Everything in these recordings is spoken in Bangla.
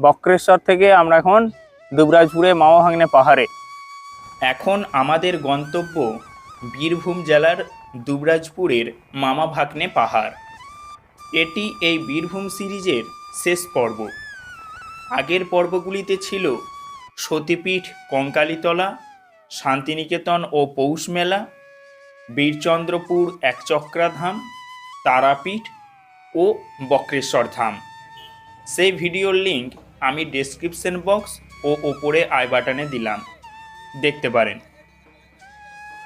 বক্রেশ্বর থেকে আমরা এখন দুবরাজপুরে মামা ভাগ্নে পাহাড়ে। এখন আমাদের গন্তব্য বীরভূম জেলার দুবরাজপুরের মামা ভাগ্নে পাহাড়। এটি এই বীরভূম সিরিজের শেষ পর্ব। আগের পর্বগুলিতে ছিল সতীপীঠ কঙ্কালীতলা, শান্তিনিকেতন ও পৌষ মেলা, বীরচন্দ্রপুর একচক্রাধাম তারাপীঠ ও বক্রেশ্বর ধাম। সেই ভিডিওর লিংক আমি ডেসক্রিপশন বক্স ও ওপরে আই বাটনে দিলাম। দেখতে পারেন।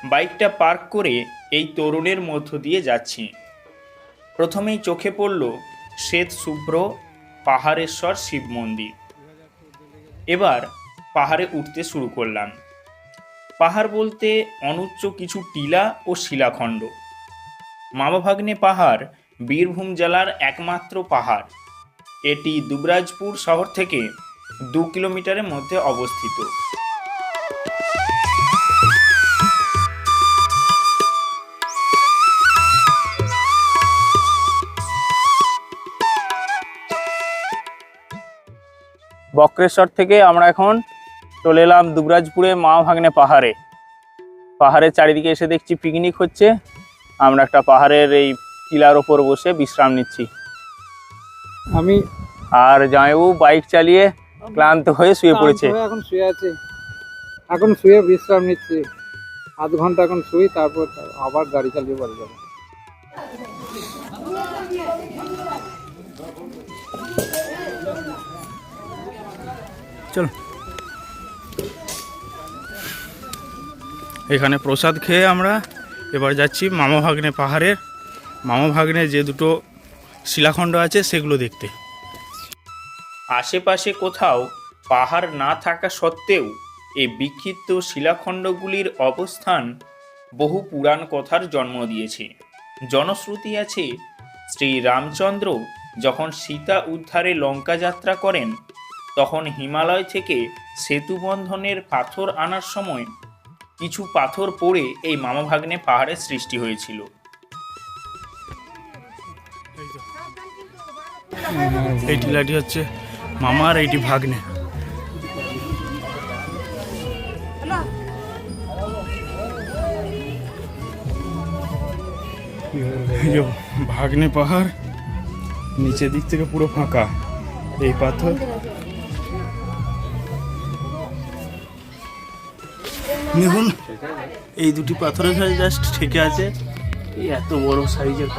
বাইকটা পার্ক করে এই তরুণের মধ্য দিয়ে যাচ্ছি। প্রথমেই চোখে পড়ল শ্বেত শুভ্র পাহাড়েশ্বর শিব মন্দির। এবার পাহাড়ে উঠতে শুরু করলাম। পাহাড় বলতে অনুচ্চ কিছু টিলা ও শিলাখণ্ড। মামাভাগ্নে পাহাড় বীরভূম জেলার একমাত্র পাহাড়। এটি দুবরাজপুর শহর থেকে দু কিলোমিটারের মধ্যে অবস্থিত। বক্রেশ্বর থেকে আমরা এখন চলে এলাম দুবরাজপুরে মা ভাগ্নে পাহাড়ে। পাহাড়ের চারিদিকে এসে দেখছি পিকনিক হচ্ছে। আমরা একটা পাহাড়ের এই টিলার ওপর বসে বিশ্রাম নিচ্ছি। আমি আর জামাইবাবু বাইক চালিয়ে ক্লান্ত হয়ে শুয়ে পড়েছে। এখন শুয়ে আছে। এখন শুয়ে বিশ্রাম নিচ্ছি। আধ ঘণ্টা এখন শুই তারপর আবার গাড়ি চালিয়ে বাড়ি যাব। চলো। এখানে প্রসাদ খেয়ে আমরা এবার যাচ্ছি মামা ভাগ্নে পাহাড়ের। মামা ভাগ্নে যে দুটো শিলাখণ্ড আছে, সেগুলো দেখতে। আশেপাশে কোথাও পাহাড় না থাকা সত্ত্বেও এই বিক্ষিপ্ত শিলাখণ্ডগুলির অবস্থান বহু পুরাণ কথার জন্ম দিয়েছে। জনশ্রুতি আছে, শ্রী রামচন্দ্র যখন সীতা উদ্ধারে লঙ্কা যাত্রা করেন, তখন হিমালয় থেকে সেতুবন্ধনের পাথর আনার সময় কিছু পাথর পড়ে এই মামাভাগ্নে পাহাড়ের সৃষ্টি হয়েছিল। এই টিলাটি হচ্ছে মামার, এইটি ভাগ্নে। ভাগ্নে পাহাড়, নিচের দিক থেকে পুরো ফাঁকা। এই পাথর। দেখুন, এই দুটি পাথরের সাথে জাস্ট ঠেকে আছে। এত বড় সাইজের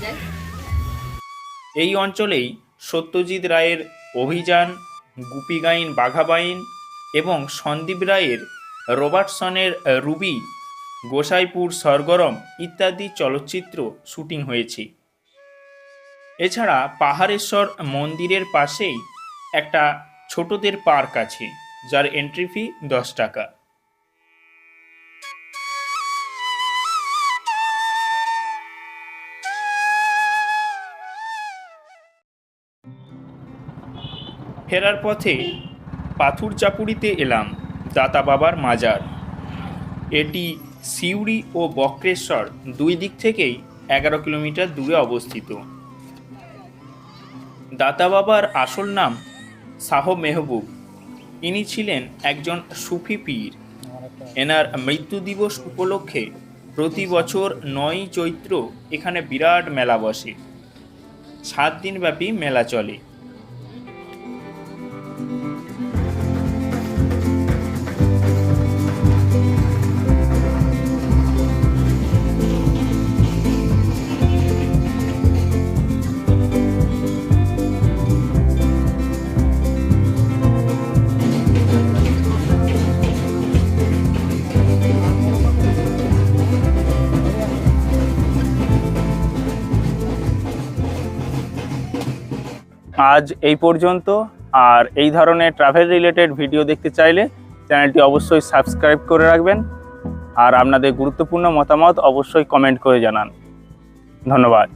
পা- পাথরটা এই অঞ্চলেই সত্যজিৎ রায়ের অভিযান, গুপিগাইন বাঘাবাইন এবং সন্দীপ রায়ের রবার্টসনের রুবি, গোসাইপুর সরগরম ইত্যাদি চলচ্চিত্র শুটিং হয়েছে। এছাড়া পাহাড়েশ্বর মন্দিরের পাশেই একটা ছোটদের পার্ক আছে, যার এন্ট্রি ফি দশ টাকা। ফেরার পথে পাথুর চাপুরিতে এলাম দাতা বাবার মাজার। এটি সিউড়ি ও বক্রেশ্বর দুই দিক থেকেই এগারো কিলোমিটার দূরে অবস্থিত। দাতা বাবার আসল নাম শাহ মেহবুব। ইনি ছিলেন একজন সুফি পীর। এনার মৃত্যু দিবস উপলক্ষে প্রতি বছর নয়ই চৈত্র এখানে বিরাট মেলা বসে। সাত দিনব্যাপী মেলা চলে। আজ এই পর্যন্ত। আর এই ধরনের ট্রাভেল রিলেটেড ভিডিও দেখতে চাইলে চ্যানেলটি অবশ্যই সাবস্ক্রাইব করে রাখবেন। আর আপনাদের গুরুত্বপূর্ণ মতামত অবশ্যই কমেন্ট করে জানান। ধন্যবাদ।